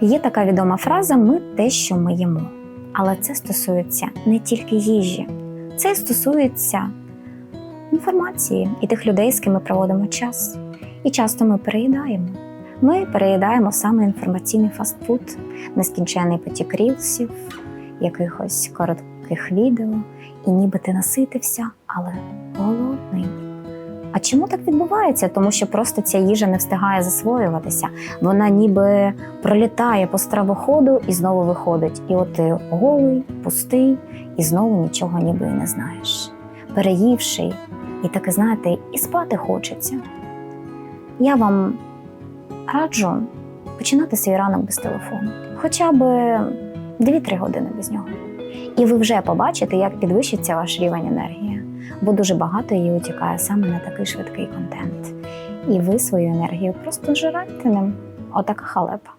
Є така відома фраза Ми те, що ми їмо. Але це стосується не тільки їжі, це стосується інформації і тих людей, з ким ми проводимо час. І часто ми переїдаємо. Ми переїдаємо саме інформаційний фастфуд, нескінчений потік рілсів, якихось коротких відео, і ніби ти наситився, але голодний. А чому так відбувається? Тому що просто ця їжа не встигає засвоюватися. Вона ніби пролітає по стравоходу і знову виходить. І от ти голий, пустий, і знову нічого ніби і не знаєш. Переївши, і таки, знаєте, і спати хочеться. Я вам раджу починати свій ранок без телефону, хоча б 2-3 години без нього. І ви вже побачите, як підвищиться ваш рівень енергії, бо дуже багато її утікає саме на такий швидкий контент. І ви свою енергію просто жирайте ним. Отака халепа.